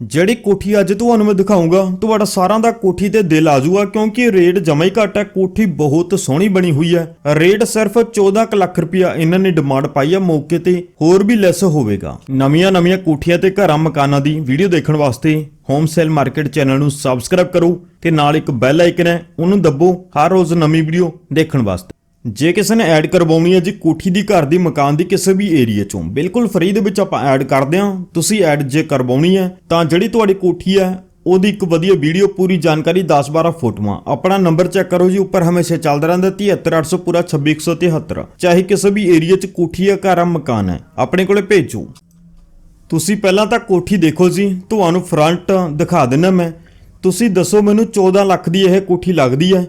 ਜਿਹੜੀ ਕੋਠੀ ਅੱਜ ਤੁਹਾਨੂੰ ਮੈਂ ਦਿਖਾਉਂਗਾ ਤੁਹਾਡਾ ਸਾਰਿਆਂ ਦਾ ਕੋਠੀ ਤੇ ਦਿਲ ਆਜੂਗਾ ਕਿਉਂਕਿ ਰੇਟ ਜਮਾ ਹੀ ਘੱਟ ਹੈ, ਕੋਠੀ ਬਹੁਤ ਸੋਹਣੀ ਬਣੀ ਹੋਈ ਹੈ। ਰੇਟ ਸਿਰਫ 14 ਕੁ ਲੱਖ ਰੁਪਇਆ ਇਹਨਾਂ ਨੇ ਡਿਮਾਂਡ ਪਾਈ ਹੈ ਮੌਕੇ ਤੇ, ਹੋਰ ਵੀ ਲੈਸ ਹੋਵੇਗਾ। ਨਵੀਆਂ ਨਵੀਆਂ ਕੋਠੀਆਂ ਤੇ ਘਰਾਂ ਮਕਾਨਾਂ ਦੀ ਵੀਡੀਓ ਦੇਖਣ ਵਾਸਤੇ ਹੋਮ ਸੇਲ ਮਾਰਕੀਟ ਚੈਨਲ ਨੂੰ ਸਬਸਕ੍ਰਾਈਬ ਕਰੋ ਤੇ ਨਾਲ ਇੱਕ ਬੈਲ ਆਈਕਨ ਹੈ, ਉਹਨੂੰ ਦੱਬੋ ਹਰ ਰੋਜ਼ ਨਵੀਂ ਵੀਡੀਓ ਦੇਖਣ ਵਾਸਤੇ। ਜੇ ਕਿਸੇ ਨੇ ਐਡ ਕਰਵਾਉਣੀ ਹੈ ਜੀ ਕੋਠੀ ਦੀ ਘਰ ਦੀ ਮਕਾਨ ਦੀ ਕਿਸੇ ਵੀ ਏਰੀਆ ਚੋਂ, ਬਿਲਕੁਲ ਫ੍ਰੀ ਦੇ ਵਿੱਚ ਆਪਾਂ ਐਡ ਕਰਦੇ ਹਾਂ। ਤੁਸੀਂ ਐਡ ਜੇ ਕਰਵਾਉਣੀ ਹੈ, ਤਾਂ ਜਿਹੜੀ ਤੁਹਾਡੀ ਕੋਠੀ ਹੈ, ਉਹਦੀ ਇੱਕ ਵਧੀਆ ਵੀਡੀਓ ਪੂਰੀ ਜਾਣਕਾਰੀ 10-12 ਫੋਟੋਆਂ। ਆਪਣਾ ਨੰਬਰ ਚੈੱਕ ਕਰੋ ਜੀ, ਉੱਪਰ ਹਮੇਸ਼ਾ ਚੱਲਦਾ ਰਹਿੰਦਾ 73800 ਪੂਰਾ 2673 ਚਾਹੇ ਕਿਸੇ ਵੀ ਏਰੀਆ 'ਚ ਕੋਠੀ ਹੈ, ਘਰ ਆ, ਮਕਾਨ ਹੈ, ਆਪਣੇ ਕੋਲੇ ਭੇਜੋ। ਤੁਸੀਂ ਪਹਿਲਾਂ ਤਾਂ ਕੋਠੀ ਦੇਖੋ ਜੀ, ਤੁਹਾਨੂੰ ਫਰੰਟ ਦਿਖਾ ਦਿੰਨਾ ਮੈਂ। ਤੁਸੀਂ ਦੱਸੋ ਮੈਨੂੰ 14 ਲੱਖ ਦੀ ਇਹ ਕੋਠੀ ਲੱਗਦੀ ਹੈ।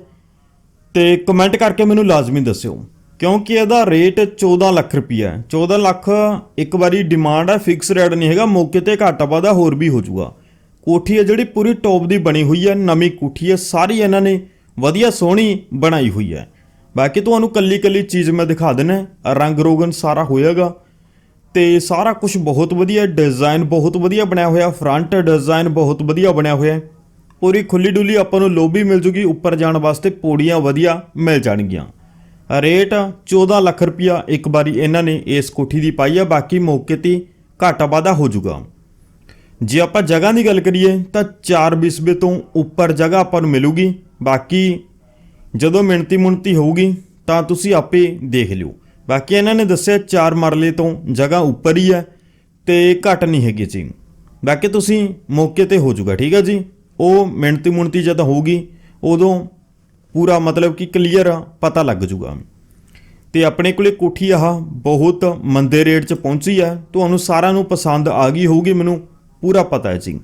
ਤੇ ਕਮੈਂਟ ਕਰਕੇ ਮੈਨੂੰ ਲਾਜ਼ਮੀ ਦੱਸਿਓ। ਕਿਉਂਕਿ ਇਹਦਾ ਰੇਟ 14 ਲੱਖ ਰੁਪਈਆ ਹੈ। 14 ਲੱਖ ਇੱਕ ਵਾਰੀ ਡਿਮਾਂਡ ਹੈ ਫਿਕਸ ਰੇਟ ਨਹੀਂ ਹੈਗਾ, ਮੌਕੇ ਤੇ ਘਾਟਾ ਵਾਧਾ ਹੋਰ ਵੀ ਹੋ ਜਾਊਗਾ। ਕੋਠੀ ਹੈ ਜਿਹੜੀ ਪੂਰੀ ਟੌਪ ਦੀ ਬਣੀ ਹੋਈ ਹੈ, ਨਵੀਂ ਕੋਠੀ ਹੈ, ਸਾਰੀ ਇਹਨਾਂ ਨੇ ਵਧੀਆ ਸੋਹਣੀ ਬਣਾਈ ਹੋਈ ਹੈ। ਬਾਕੀ ਤੁਹਾਨੂੰ ਕੱਲੀ ਕੱਲੀ ਚੀਜ਼ ਮੈਂ ਦਿਖਾ ਦਿੰਨਾ ਰੰਗ ਰੋਗਨ ਸਾਰਾ ਹੋਏਗਾ ਤੇ ਸਾਰਾ ਕੁਝ ਬਹੁਤ ਵਧੀਆ ਡਿਜ਼ਾਈਨ ਬਹੁਤ ਵਧੀਆ ਬਣਿਆ ਹੋਇਆ ਫਰੰਟ ਡਿਜ਼ਾਈਨ ਬਹੁਤ ਵਧੀਆ ਬਣਿਆ ਹੋਇਆ ਪੂਰੀ ਖੁੱਲੀ ਡੁੱਲੀ ਆਪਾਂ ਨੂੰ ਲੋਬੀ ਮਿਲ ਜੂਗੀ, ਉੱਪਰ ਜਾਣ ਵਾਸਤੇ ਪੌੜੀਆਂ ਵਧੀਆ ਮਿਲ ਜਾਣਗੀਆਂ। ਰੇਟ 14 ਲੱਖ ਰੁਪਇਆ ਇੱਕ ਵਾਰੀ ਇਹਨਾਂ ਨੇ ਇਸ ਕੋਠੀ ਦੀ ਪਾਈ ਆ, ਬਾਕੀ ਮੌਕੇ ਤੇ ਘਾਟਾ ਵਾਧਾ ਹੋ ਜਾਊਗਾ ਜੇ ਆਪਾਂ ਜਗ੍ਹਾ ਦੀ ਗੱਲ ਕਰੀਏ, ਤਾਂ 4 ਬਿਸਬੇ ਤੋਂ ਉੱਪਰ ਜਗ੍ਹਾ ਆਪਾਂ ਨੂੰ ਮਿਲੂਗੀ। ਬਾਕੀ ਜਦੋਂ ਮਿਣਤੀ ਮੁਣਤੀ ਹੋਊਗੀ, ਤਾਂ ਤੁਸੀਂ ਆਪੇ ਦੇਖ ਲਿਓ। ਬਾਕੀ ਇਹਨਾਂ ਨੇ ਦੱਸਿਆ 4 ਮਰਲੇ ਤੋਂ ਜਗ੍ਹਾ ਉੱਪਰ ਹੀ ਹੈ ਤੇ ਘੱਟ ਨਹੀਂ ਹੈਗੀ ਜੀ ਬਾਕੀ ਤੁਸੀਂ ਮੌਕੇ ਤੇ ਹੋ ਜਾਊਗਾ ਠੀਕ ਹੈ ਜੀ? ਉਹ ਮਿਣਤੀ ਮੁਣਤੀ ਜਦ ਹੋਊਗੀ, ਉਦੋਂ ਪੂਰਾ ਮਤਲਬ ਕਿ ਕਲੀਅਰ ਪਤਾ ਲੱਗ ਜੂਗਾ। ਤੇ ਆਪਣੇ ਕੋਲੇ ਕੋਠੀ ਆਹ ਬਹੁਤ ਮੰਦੇ ਰੇਟ 'ਚ ਪਹੁੰਚੀ ਆ। ਤੁਹਾਨੂੰ ਸਾਰਿਆਂ ਨੂੰ ਪਸੰਦ ਆ ਗਈ ਹੋਊਗੀ, ਮੈਨੂੰ ਪੂਰਾ ਪਤਾ ਹੈ ਜੀ।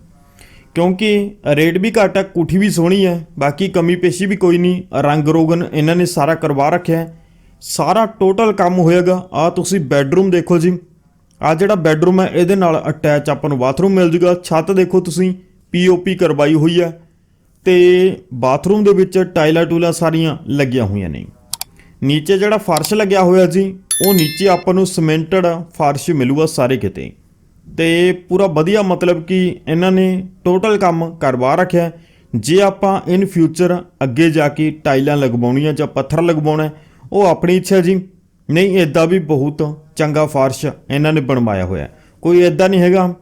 ਕਿਉਂਕਿ ਰੇਟ ਵੀ ਘੱਟ ਆ, ਕੋਠੀ ਵੀ ਸੋਹਣੀ ਹੈ ਬਾਕੀ ਕਮੀ ਪੇਸ਼ੀ ਵੀ ਕੋਈ ਨਹੀਂ, ਰੰਗ ਰੋਗਨ ਇਹਨਾਂ ਨੇ ਸਾਰਾ ਕਰਵਾ ਰੱਖਿਆ ਸਾਰਾ ਟੋਟਲ ਕੰਮ ਹੋਏਗਾ ਆ ਤੁਸੀਂ ਬੈੱਡਰੂਮ ਦੇਖੋ ਜੀ। ਆ ਜਿਹੜਾ ਬੈੱਡਰੂਮ ਹੈ, ਇਹਦੇ ਨਾਲ ਅਟੈਚ ਆਪਾਂ ਨੂੰ ਬਾਥਰੂਮ ਮਿਲ ਜੂਗਾ। ਛੱਤ ਦੇਖੋ ਤੁਸੀਂ ਪੀਓਪੀ ਕਰਵਾਈ ਹੋਈ ਹੈ ਤੇ ਬਾਥਰੂਮ ਦੇ ਵਿੱਚ ਟਾਈਲਾਂ ਟੂਲਾਂ ਸਾਰੀਆਂ ਲੱਗੀਆਂ ਹੋਈਆਂ ਨੇ। ਨੀਚੇ ਜਿਹੜਾ ਫਰਸ਼ ਲੱਗਿਆ ਹੋਇਆ ਜੀ, ਉਹ ਨੀਚੇ ਆਪਾਂ ਨੂੰ ਸਿਮੈਂਟਡ ਫਰਸ਼ ਮਿਲੂਗਾ ਸਾਰੇ ਕਿਤੇ। ਤੇ ਪੂਰਾ ਵਧੀਆ ਮਤਲਬ ਕਿ ਇਹਨਾਂ ਨੇ ਟੋਟਲ ਕੰਮ ਕਰਵਾ ਰੱਖਿਆ ਜੇ ਆਪਾਂ ਇਨ ਫਿਊਚਰ ਅੱਗੇ ਜਾ ਕੇ ਟਾਈਲਾਂ ਲਗਵਾਉਣੀਆਂ ਜਾਂ ਪੱਥਰ ਲਗਵਾਉਣਾ ਉਹ ਆਪਣੀ ਇੱਛਾ ਜੀ। ਨਹੀਂ ਇਦਾਂ ਵੀ ਬਹੁਤ ਚੰਗਾ ਫਰਸ਼ ਇਹਨਾਂ ਨੇ ਬਣਵਾਇਆ ਹੋਇਆ ਕੋਈ ਇਦਾਂ ਨਹੀਂ ਹੈਗਾ।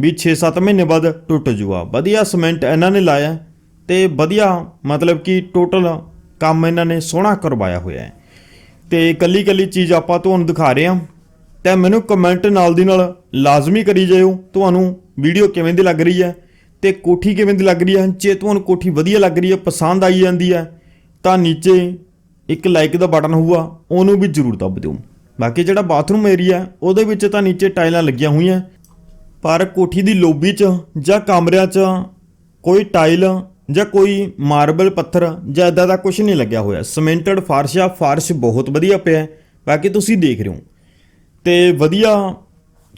ਵੀ 6-7 ਮਹੀਨੇ ਬਾਅਦ ਟੁੱਟ ਜੂਆ। ਵਧੀਆ ਸਿਮੈਂਟ ਇਹਨਾਂ ਨੇ ਲਾਇਆ ਹੈ ਤੇ ਵਧੀਆ ਮਤਲਬ ਕਿ ਟੋਟਲ ਕੰਮ ਇਹਨਾਂ ਨੇ ਸੋਹਣਾ ਕਰਵਾਇਆ ਹੋਇਆ ਹੈ। ਤੇ ਕੱਲੀ ਕੱਲੀ ਚੀਜ਼ ਆਪਾਂ ਤੁਹਾਨੂੰ ਦਿਖਾ ਰਹੇ ਹਾਂ। ਤੇ ਮੈਨੂੰ ਕਮੈਂਟ ਨਾਲ ਦੀ ਨਾਲ ਲਾਜ਼ਮੀ ਕਰੀ ਜਾਇਓ, ਤੁਹਾਨੂੰ ਵੀਡੀਓ ਕਿਵੇਂ ਦੀ ਲੱਗ ਰਹੀ ਹੈ ਤੇ ਕੋਠੀ ਕਿਵੇਂ ਦੀ ਲੱਗ ਰਹੀ ਹੈ। ਜੇ ਤੁਹਾਨੂੰ ਕੋਠੀ ਵਧੀਆ ਲੱਗ ਰਹੀ ਹੈ, ਪਸੰਦ ਆਈ ਜਾਂਦੀ ਹੈ, ਤਾਂ ਨੀਚੇ ਇੱਕ ਲਾਈਕ ਦਾ ਬਟਨ ਹੋਊਗਾ, ਉਹਨੂੰ ਵੀ ਜ਼ਰੂਰ ਦੱਬ ਦਿਓ। ਬਾਕੀ ਜਿਹੜਾ ਬਾਥਰੂਮ ਏਰੀਆ ਉਹਦੇ ਵਿੱਚ ਤਾਂ ਨੀਚੇ ਟਾਈਲਾਂ ਲੱਗੀਆਂ ਹੋਈਆਂ। ਪਰ ਕੋਠੀ ਦੀ ਲੋਬੀ 'ਚ ਜਾਂ ਕਮਰਿਆਂ 'ਚ ਕੋਈ ਟਾਈਲ ਜਾਂ ਕੋਈ ਮਾਰਬਲ ਪੱਥਰ ਜਾਂ ਇਦਾਂ ਦਾ ਕੁਝ ਨਹੀਂ ਲੱਗਿਆ ਹੋਇਆ। ਸਿਮੈਂਟਡ ਫਰਸ਼ ਆ, ਫਰਸ਼ ਬਹੁਤ ਵਧੀਆ ਪਿਆ ਬਾਕੀ ਤੁਸੀਂ ਦੇਖ ਰਹੇ ਹੋ। ਤੇ ਵਧੀਆ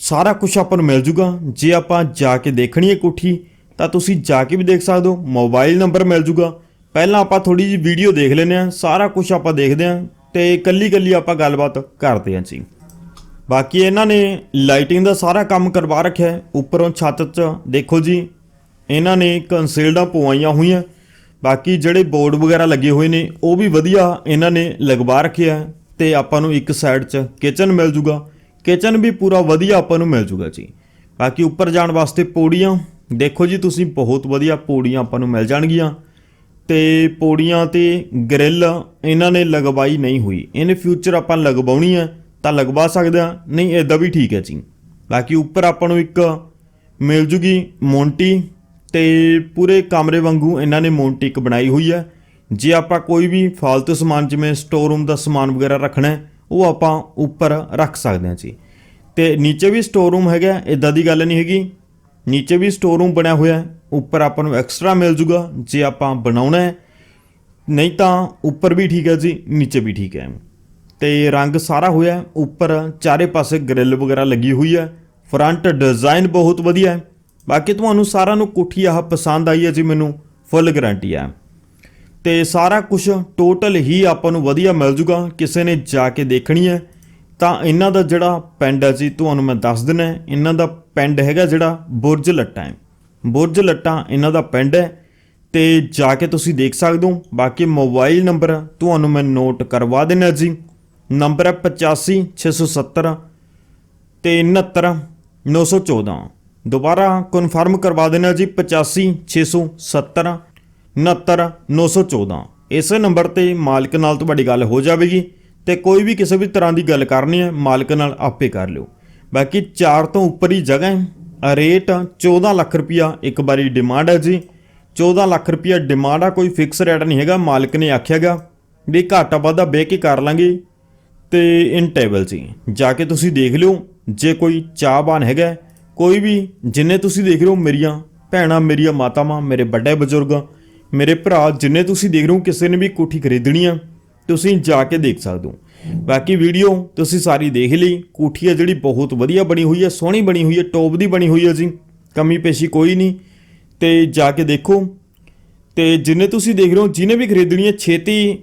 ਸਾਰਾ ਕੁਝ ਆਪਾਂ ਨੂੰ ਮਿਲ ਜੂਗਾ। ਜੇ ਆਪਾਂ ਜਾ ਕੇ ਦੇਖਣੀ ਹੈ ਕੋਠੀ, ਤਾਂ ਤੁਸੀਂ ਜਾ ਕੇ ਵੀ ਦੇਖ ਸਕਦੇ ਹੋ। ਮੋਬਾਈਲ ਨੰਬਰ ਮਿਲ ਜੂਗਾ। ਪਹਿਲਾਂ ਆਪਾਂ ਥੋੜੀ ਜਿਹੀ ਵੀਡੀਓ ਦੇਖ ਲੈਂਦੇ ਹਾਂ। ਸਾਰਾ ਕੁਝ ਆਪਾਂ ਦੇਖਦੇ ਹਾਂ ਤੇ ਕੱਲੀ ਕੱਲੀ ਆਪਾਂ ਗੱਲਬਾਤ ਕਰਦੇ ਹਾਂ ਜੀ। ਬਾਕੀ ਇਹਨਾਂ ਨੇ ਲਾਈਟਿੰਗ ਦਾ ਸਾਰਾ ਕੰਮ ਕਰਵਾ ਰੱਖਿਆ ਹੈ। ਉੱਪਰੋਂ ਛੱਤ 'ਚ, ਦੇਖੋ ਜੀ, ਇਹਨਾਂ ਨੇ ਕੰਸੀਲਡਾਂ ਪਵਾਈਆਂ ਹੋਈਆਂ। ਬਾਕੀ ਜਿਹੜੇ ਬੋਰਡ ਵਗੈਰਾ ਲੱਗੇ ਹੋਏ ਨੇ, ਉਹ ਵੀ ਵਧੀਆ ਇਹਨਾਂ ਨੇ ਲਗਵਾ ਰੱਖਿਆ ਹੈ ਤੇ ਆਪਾਂ ਨੂੰ ਇੱਕ ਸਾਈਡ 'ਚ ਕਿਚਨ ਮਿਲ ਜੂਗਾ। ਕਿਚਨ ਵੀ ਪੂਰਾ ਵਧੀਆ ਆਪਾਂ ਨੂੰ ਮਿਲ ਜੂਗਾ ਜੀ। ਬਾਕੀ ਉੱਪਰ ਜਾਣ ਵਾਸਤੇ ਪੌੜੀਆਂ, ਦੇਖੋ ਜੀ, ਤੁਸੀਂ ਬਹੁਤ ਵਧੀਆ ਪੌੜੀਆਂ ਆਪਾਂ ਨੂੰ ਮਿਲ ਜਾਣਗੀਆਂ। ਤੇ ਪੌੜੀਆਂ ਤੇ ਗ੍ਰਿਲ ਇਹਨਾਂ ਨੇ ਲਗਵਾਈ ਨਹੀਂ ਹੋਈ। ਇਨ ਫਿਊਚਰ ਆਪਾਂ ਲਗਵਾਉਣੀ ਹੈ ਤਾਂ ਲਗਵਾ ਸਕਦੇ ਆ ਨਹੀਂ ਇਦਾਂ ਵੀ ਠੀਕ ਹੈ ਜੀ। ਬਾਕੀ ਉੱਪਰ ਆਪਾਂ ਨੂੰ ਇੱਕ ਮਿਲ ਜੂਗੀ ਮੋਂਟੀ ਤੇ ਪੂਰੇ ਕਮਰੇ ਵਾਂਗੂ ਇਹਨਾਂ ਨੇ ਮੋਂਟੀ ਇੱਕ ਬਣਾਈ ਹੋਈ ਹੈ। ਜੇ ਆਪਾਂ ਕੋਈ ਵੀ ਫालतू ਸਮਾਨ, ਜਿਵੇਂ ਸਟੋਰ ਰੂਮ ਦਾ ਸਮਾਨ ਵਗੈਰਾ ਰੱਖਣਾ ਉਹ ਆਪਾਂ ਉੱਪਰ ਰੱਖ ਸਕਦੇ ਹਾਂ ਜੀ। ਤੇ ਨੀਚੇ ਵੀ ਸਟੋਰ ਰੂਮ ਹੈਗਾ ਇਦਾਂ ਦੀ ਗੱਲ ਨਹੀਂ ਹੈਗੀ। ਨੀਚੇ ਵੀ ਸਟੋਰ ਰੂਮ ਬਣਿਆ ਹੋਇਆ ਹੈ, ਉੱਪਰ ਆਪਾਂ ਨੂੰ ਐਕਸਟਰਾ ਮਿਲ ਜੂਗਾ, ਜੇ ਆਪਾਂ ਬਣਾਉਣਾ ਹੈ। ਨਹੀਂ ਤਾਂ ਉੱਪਰ ਵੀ ਠੀਕ ਹੈ ਜੀ, ਨੀਚੇ ਵੀ ਠੀਕ ਹੈ। ਤੇ ਰੰਗ ਸਾਰਾ ਹੋਇਆ ਉੱਪਰ ਚਾਰੇ ਪਾਸੇ ਗ੍ਰਿਲ ਵਗੈਰਾ ਲੱਗੀ ਹੋਈ ਹੈ। ਫਰੰਟ ਡਿਜ਼ਾਈਨ ਬਹੁਤ ਵਧੀਆ ਹੈ। ਬਾਕੀ ਤੁਹਾਨੂੰ ਸਾਰਿਆਂ ਨੂੰ ਕੋਠੀ ਆਹ ਪਸੰਦ ਆਈ ਹੈ ਜੀ ਮੈਨੂੰ, ਫੁੱਲ ਗਾਰੰਟੀ ਹੈ। ਤੇ ਸਾਰਾ ਕੁਝ ਟੋਟਲ ਹੀ ਆਪਾਂ ਨੂੰ ਵਧੀਆ ਮਿਲ ਜੂਗਾ। ਕਿਸੇ ਨੇ ਜਾ ਕੇ ਦੇਖਣੀ ਹੈ। ਤਾਂ ਇਹਨਾਂ ਦਾ ਜਿਹੜਾ ਪਿੰਡ ਹੈ ਜੀ, ਤੁਹਾਨੂੰ ਮੈਂ ਦੱਸ ਦਿੰਦਾ ਇਹਨਾਂ ਦਾ ਪਿੰਡ ਹੈਗਾ ਜਿਹੜਾ ਬੁਰਜ ਲੱਟਾਂ ਹੈ। ਬੁਰਜ ਲੱਟਾਂ ਇਹਨਾਂ ਦਾ ਪਿੰਡ ਹੈ। ਤੇ ਜਾ ਕੇ ਤੁਸੀਂ ਦੇਖ ਸਕਦੇ ਹੋ। ਬਾਕੀ ਮੋਬਾਈਲ ਨੰਬਰ ਤੁਹਾਨੂੰ ਮੈਂ ਨੋਟ ਕਰਵਾ ਦੇਣਾ ਜੀ। ਨੰਬਰ ਹੈ 85670 ਤੇ 69 914 ਦੁਬਾਰਾ ਕਨਫਰਮ ਕਰਵਾ ਦੇਣਾ ਜੀ 85670 69 914 ਇਸੇ ਨੰਬਰ ਤੇ ਮਾਲਕ ਨਾਲ ਤੁਹਾਡੀ ਗੱਲ ਹੋ ਜਾਵੇਗੀ ਤੇ ਕੋਈ ਵੀ ਕਿਸੇ ਵੀ ਤਰ੍ਹਾਂ ਦੀ ਗੱਲ ਕਰਨੀ ਹੈ, ਮਾਲਕ ਨਾਲ ਆਪੇ ਕਰ ਲਿਓ। ਬਾਕੀ 4 ਤੋਂ ਉੱਪਰ ਹੀ ਜਗ੍ਹਾ ਹੈ। ਰੇਟ 14 ਲੱਖ ਰੁਪਿਆ ਇੱਕ ਵਾਰੀ ਡਿਮਾਂਡ ਹੈ ਜੀ। 14 ਲੱਖ ਰੁਪਿਆ ਡਿਮਾਂਡ ਆ, ਕੋਈ ਫਿਕਸ ਰੇਟ ਨਹੀਂ ਹੈਗਾ, ਮਾਲਕ ਨੇ ਆਖਿਆਗਾ ਵੀ ਘਾਟਾ ਵਾਧਾ ਬਹਿ ਕੇ ਕਰ ਲਾਂਗੇ। ਤੇ ਇਨ ਟੇਬਲ ਜੀ ਜਾ ਕੇ ਤੁਸੀਂ ਦੇਖ ਲਿਓ, ਜੇ ਕੋਈ ਚਾਹਬਾਨ ਹੈਗਾ, ਕੋਈ ਵੀ ਜਿੰਨੇ ਤੁਸੀਂ ਦੇਖ ਰਹੇ ਹੋ ਮੇਰੀਆਂ ਭੈਣਾਂ, ਮੇਰੀਆਂ ਮਾਤਾਵਾਂ, ਮੇਰੇ ਵੱਡੇ ਬਜ਼ੁਰਗ, ਮੇਰੇ ਭਰਾ, ਜਿੰਨੇ ਤੁਸੀਂ ਦੇਖ ਰਹੇ ਹੋ ਕਿਸੇ ਨੇ ਵੀ ਕੋਠੀ ਖਰੀਦਣੀ ਆ, ਤੁਸੀਂ ਜਾ ਕੇ ਦੇਖ ਸਕਦੇ ਹੋ। ਬਾਕੀ ਵੀਡੀਓ ਤੁਸੀਂ ਸਾਰੀ ਦੇਖ ਲਈ। ਕੋਠੀ ਆ ਜਿਹੜੀ ਬਹੁਤ ਵਧੀਆ ਬਣੀ ਹੋਈ ਹੈ ਸੋਹਣੀ ਬਣੀ ਹੋਈ ਹੈ ਟੌਪ ਦੀ ਬਣੀ ਹੋਈ ਹੈ ਜੀ। ਕਮੀ ਪੇਸ਼ੀ ਕੋਈ ਨਹੀਂ। ਤੇ ਜਾ ਕੇ ਦੇਖੋ। ਤੇ ਜਿੰਨੇ ਤੁਸੀਂ ਦੇਖ ਰਹੇ ਹੋ, ਜਿਹਨੇ ਵੀ ਖਰੀਦਣੀ ਹੈ ਛੇਤੀ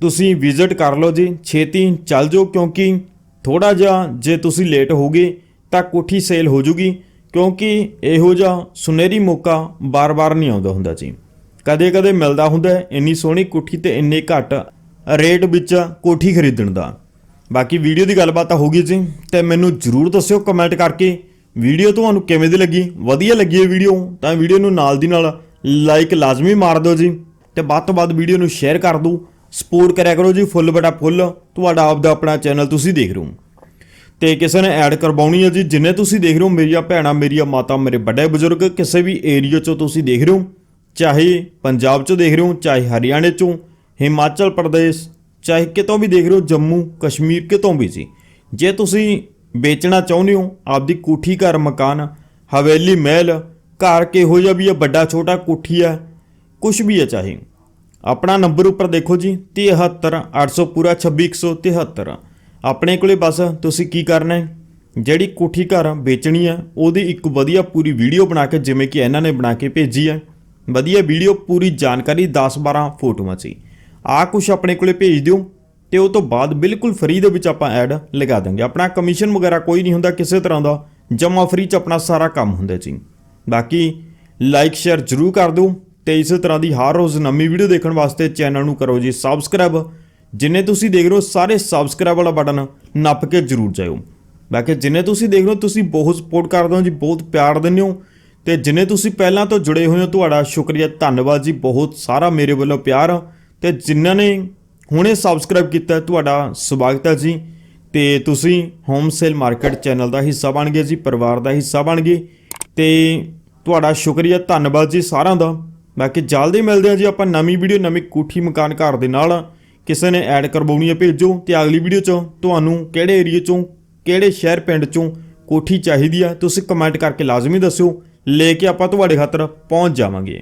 ਤੁਸੀਂ ਵਿਜ਼ਿਟ ਕਰ ਲਓ ਜੀ। ਛੇਤੀ ਚੱਲ ਜਾਓ ਕਿਉਂਕਿ ਥੋੜਾ ਜਿਹਾ ਜੇ ਤੁਸੀਂ ਲੇਟ ਹੋਗੇ ਤਾਂ ਕੋਠੀ ਸੇਲ ਹੋ ਜੂਗੀ ਕਿਉਂਕਿ ਇਹੋ ਜਿਹਾ ਸੁਨਹਿਰੀ ਮੌਕਾ ਬਾਰ-ਬਾਰ ਨਹੀਂ ਆਉਂਦਾ ਹੁੰਦਾ ਜੀ। ਕਦੇ-ਕਦੇ ਮਿਲਦਾ ਹੁੰਦਾ ਇੰਨੀ ਸੋਹਣੀ ਕੋਠੀ ਤੇ ਇੰਨੇ ਘੱਟ ਰੇਟ ਵਿੱਚ ਕੋਠੀ ਖਰੀਦਣ ਦਾ। ਬਾਕੀ ਵੀਡੀਓ ਦੀ ਗੱਲਬਾਤ ਤਾਂ ਹੋ ਗਈ ਜੀ ਤੇ ਮੈਨੂੰ ਜਰੂਰ ਦੱਸਿਓ ਕਮੈਂਟ ਕਰਕੇ। ਵੀਡੀਓ ਤੁਹਾਨੂੰ ਕਿਵੇਂ ਦੀ ਲੱਗੀ? ਵਧੀਆ ਲੱਗੀ ਹੈ ਵੀਡੀਓ ਤਾਂ ਵੀਡੀਓ ਨੂੰ ਨਾਲ ਦੀ ਨਾਲ ਲਾਈਕ ਲਾਜ਼ਮੀ ਮਾਰ ਦਿਓ ਜੀ। ਤੇ ਵੱਧ ਤੋਂ ਵੱਧ ਵੀਡੀਓ ਨੂੰ ਸ਼ੇਅਰ ਕਰ ਦਿਓ ਸਪੋਰਟ ਕਰਿਆ ਕਰੋ ਜੀ, ਫੁੱਲ ਬਟਾ ਫੁੱਲ। ਤੁਹਾਡਾ ਆਪਦਾ ਆਪਣਾ ਚੈਨਲ ਤੁਸੀਂ ਦੇਖ ਰਹੇ ਹੋ। ਤੇ ਕਿਸੇ ਨੇ ਐਡ ਕਰਵਾਉਣੀ ਹੈ ਜੀ, ਜਿੰਨੇ ਤੁਸੀਂ ਦੇਖ ਰਹੇ ਹੋ, ਮੇਰੀਆਂ ਭੈਣਾਂ, ਮੇਰੀਆਂ ਮਾਤਾ, ਮੇਰੇ ਵੱਡੇ ਬਜ਼ੁਰਗ, ਕਿਸੇ ਵੀ ਏਰੀਆ ਚੋਂ ਤੁਸੀਂ ਦੇਖ ਰਹੇ ਹੋ, ਚਾਹੇ ਪੰਜਾਬ ਚੋਂ ਦੇਖ ਰਹੇ ਹੋ, ਚਾਹੇ ਹਰਿਆਣੇ ਚੋਂ, ਹਿਮਾਚਲ ਪ੍ਰਦੇਸ਼, ਚਾਹੇ ਕਿਤੋਂ ਵੀ ਦੇਖ ਰਹੇ ਹੋ, ਜੰਮੂ, ਕਸ਼ਮੀਰ ਕਿਤੋਂ ਵੀ ਜੀ। ਜੇ ਤੁਸੀਂ ਵੇਚਣਾ ਚਾਹੁੰਦੇ ਹੋ, ਆਪਦੀ ਕੋਠੀ, ਘਰ, ਮਕਾਨ, ਹਵੇਲੀ, ਮਹਿਲ, ਘਰ ਕਿਹੋ ਜਿਹਾ ਵੀ ਹੈ, ਵੱਡਾ, ਛੋਟਾ, ਕੋਠੀ ਹੈ ਕੁਝ ਵੀ ਹੈ ਚਾਹੇ। ਆਪਣਾ ਨੰਬਰ ਉੱਪਰ ਦੇਖੋ ਜੀ 73 800 ਪੂਰਾ 26173 ਆਪਣੇ ਕੋਲੇ ਬਸ ਤੁਸੀਂ ਕੀ ਕਰਨਾ ਹੈ? ਜਿਹੜੀ ਕੋਠੀ ਘਰ ਵੇਚਣੀ ਹੈ, ਉਹਦੀ ਇੱਕ ਵਧੀਆ ਪੂਰੀ ਵੀਡੀਓ ਬਣਾ ਕੇ, ਜਿਵੇਂ ਕਿ ਇਹਨਾਂ ਨੇ ਬਣਾ ਕੇ ਭੇਜੀ ਹੈ। ਵਧੀਆ ਵੀਡੀਓ, ਪੂਰੀ ਜਾਣਕਾਰੀ 10-12 ਫੋਟੋਆਂ ਸੀ ਆ ਕੁਝ ਆਪਣੇ ਕੋਲੇ ਭੇਜ ਦਿਓ, ਤੇ ਉਹ ਤੋਂ ਬਾਅਦ ਬਿਲਕੁਲ ਫ੍ਰੀ ਦੇ ਵਿੱਚ ਆਪਾਂ ਐਡ ਲਗਾ ਦਾਂਗੇ ਆਪਣਾ ਕਮਿਸ਼ਨ ਵਗੈਰਾ ਕੋਈ ਨਹੀਂ ਹੁੰਦਾ, ਕਿਸੇ ਤਰ੍ਹਾਂ ਦਾ। ਜਮਾ ਫ੍ਰੀ ਚ ਆਪਣਾ ਸਾਰਾ ਕੰਮ ਹੁੰਦਾ ਜੀ। ਬਾਕੀ ਲਾਈਕ ਸ਼ੇਅਰ ਜਰੂਰ ਕਰ ਦਿਓ। ਤੇ ਇਸੇ ਤਰ੍ਹਾਂ ਦੀ ਹਰ ਰੋਜ਼ ਨਵੀਂ ਵੀਡੀਓ ਦੇਖਣ ਵਾਸਤੇ ਚੈਨਲ ਨੂੰ ਕਰੋ ਜੀ ਸਬਸਕ੍ਰਾਈਬ। ਜਿੰਨੇ ਤੁਸੀਂ ਦੇਖ ਰਹੇ ਹੋ ਸਾਰੇ ਸਬਸਕ੍ਰਾਈਬ ਵਾਲਾ ਬਟਨ ਨੱਪ ਕੇ ਜਰੂਰ ਜਾਇਓ। ਬਾਕੀ ਜਿੰਨੇ ਤੁਸੀਂ ਦੇਖ ਰਹੇ ਹੋ, ਤੁਸੀਂ ਬਹੁਤ ਸਪੋਰਟ ਕਰਦੇ ਹੋ ਜੀ, ਬਹੁਤ ਪਿਆਰ ਦਿੰਦੇ ਹੋ। ਤੇ ਜਿੰਨੇ ਤੁਸੀਂ ਪਹਿਲਾਂ ਤੋਂ ਜੁੜੇ ਹੋਏ ਹੋ, ਤੁਹਾਡਾ ਸ਼ੁਕਰੀਆ, ਧੰਨਵਾਦ ਜੀ, ਬਹੁਤ ਸਾਰਾ ਮੇਰੇ ਵੱਲੋਂ ਪਿਆਰ। ਤੇ ਜਿਨ੍ਹਾਂ ਨੇ ਹੁਣੇ ਸਬਸਕ੍ਰਾਈਬ ਕੀਤਾ, ਤੁਹਾਡਾ ਸਵਾਗਤ ਹੈ ਜੀ। ਤੇ ਤੁਸੀਂ ਹੋਮ ਸੇਲ ਮਾਰਕੀਟ ਚੈਨਲ ਦਾ ਹਿੱਸਾ ਬਣ ਗਏ ਜੀ, ਪਰਿਵਾਰ ਦਾ ਹਿੱਸਾ ਬਣ ਗਏ। ਤੇ ਤੁਹਾਡਾ ਸ਼ੁਕਰੀਆ, ਧੰਨਵਾਦ ਜੀ ਸਾਰਿਆਂ ਦਾ। ਬਾਕੀ ਜਲਦੀ ਮਿਲਦੇ ਹਾਂ ਜੀ, ਆਪਾਂ ਨਵੀਂ ਵੀਡੀਓ, ਨਵੀਂ ਕੋਠੀ ਮਕਾਨ ਘਰ ਦੇ ਨਾਲ ਕਿਸੇ ਨੇ ਐਡ ਕਰਵਾਉਣੀ ਹੈ, ਭੇਜੋ ਤੇ ਅਗਲੀ ਵੀਡੀਓ 'ਚ ਤੁਹਾਨੂੰ ਕਿਹੜੇ ਏਰੀਆ 'ਚੋਂ, ਕਿਹੜੇ ਸ਼ਹਿਰ ਪਿੰਡ 'ਚੋਂ ਕੋਠੀ ਚਾਹੀਦੀ ਆ, ਤੁਸੀਂ ਕਮੈਂਟ ਕਰਕੇ ਲਾਜ਼ਮੀ ਦੱਸਿਓ, ਲੈ ਕੇ ਆਪਾਂ ਤੁਹਾਡੇ ਖਾਤਰ ਪਹੁੰਚ ਜਾਵਾਂਗੇ।